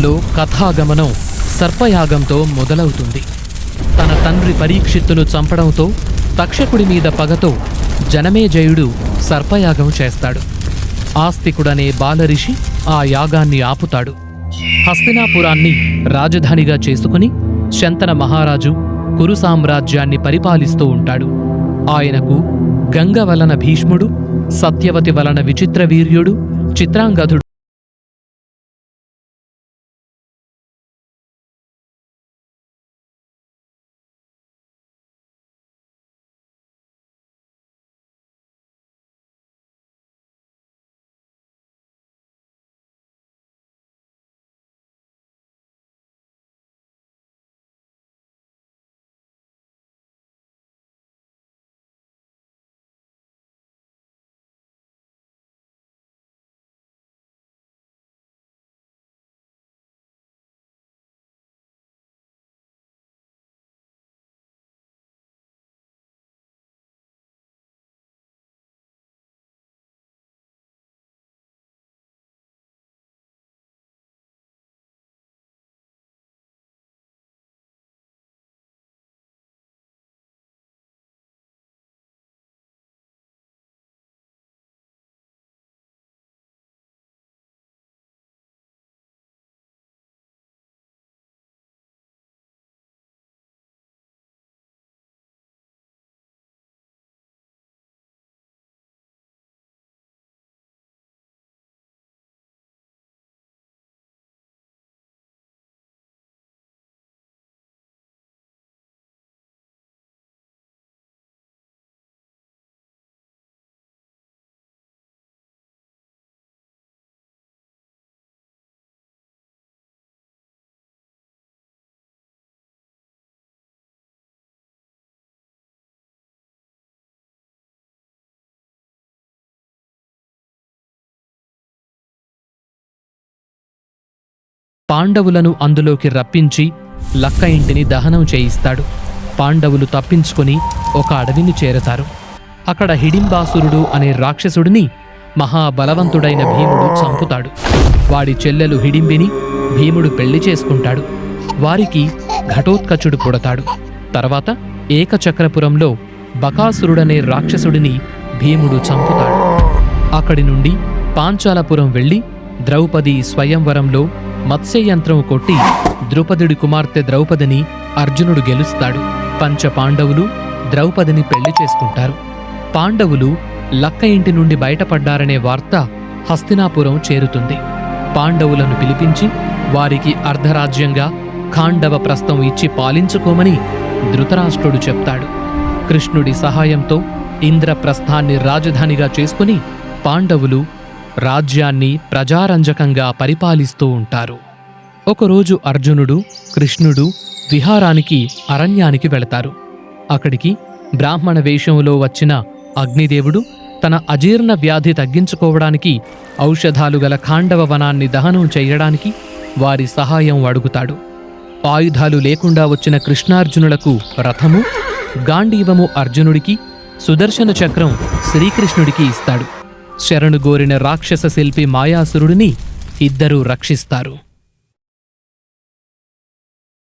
భాగంలో కథాగమనం సర్పయాగంతో మొదలవుతుంది. తన తండ్రి పరీక్షిత్తును చంపడంతో తక్షకుడి మీద పగతో జనమేజయుడు సర్పయాగం చేస్తాడు. ఆస్తికుడనే బాలరిషి ఆ యాగాన్ని ఆపుతాడు. హస్తినాపురాన్ని రాజధానిగా చేసుకుని శంతన మహారాజు కురు సామ్రాజ్యాన్ని పరిపాలిస్తూ ఉంటాడు. ఆయనకు గంగ వలన భీష్ముడు సత్యవతి వలన విచిత్రవీర్యుడు చిత్రాంగధుడు పాండవులను అందులోకి రప్పించి లక్క ఇంటిని దహనం చేయిస్తాడు. పాండవులు తప్పించుకొని ఒక అడవిని చేరతారు. అక్కడ హిడింబాసురుడు అనే రాక్షసుడిని మహాబలవంతుడైన భీముడు చంపుతాడు. వాడి చెల్లెలు హిడింబిని భీముడు పెళ్ళి చేసుకుంటాడు. వారికి ఘటోత్కచుడు పుడతాడు. తర్వాత ఏకచక్రపురంలో బకాసురుడనే రాక్షసుడిని భీముడు చంపుతాడు. అక్కడి నుండి పాంచాలపురం వెళ్ళి ద్రౌపది స్వయంవరంలో మత్స్యయంత్రం కొట్టి ద్రుపదుడి కుమార్తె ద్రౌపదిని అర్జునుడు గెలుస్తాడు. పంచ పాండవులు ద్రౌపదిని పెళ్ళి చేసుకుంటారు. పాండవులు లక్క ఇంటి నుండి బయటపడ్డారనే వార్త హస్తినాపురం చేరుతుంది. పాండవులను పిలిపించి వారికి అర్ధరాజ్యంగా ఖాండవ ప్రస్థం ఇచ్చి పాలించుకోమని ధృతరాష్ట్రుడు చెప్తాడు. కృష్ణుడి సహాయంతో ఇంద్రప్రస్థాన్ని రాజధానిగా చేసుకుని పాండవులు రాజ్యాన్ని ప్రజారంజకంగా పరిపాలిస్తూ ఉంటారు. ఒకరోజు అర్జునుడు కృష్ణుడు విహారానికి అరణ్యానికి వెళతారు. అక్కడికి బ్రాహ్మణ వేషంలో వచ్చిన అగ్నిదేవుడు తన అజీర్ణ వ్యాధి తగ్గించుకోవడానికి ఔషధాలు గల ఖాండవ వనాన్ని దహనం చేయడానికి వారి సహాయం అడుగుతాడు. ఆయుధాలు లేకుండా వచ్చిన కృష్ణార్జునులకు రథము గాంధీవము అర్జునుడికి సుదర్శన చక్రం శ్రీకృష్ణుడికి ఇస్తాడు. శరణుగోరిన రాక్షస శిల్పి మాయాసురుడిని ఇద్దరూ రక్షిస్తారు.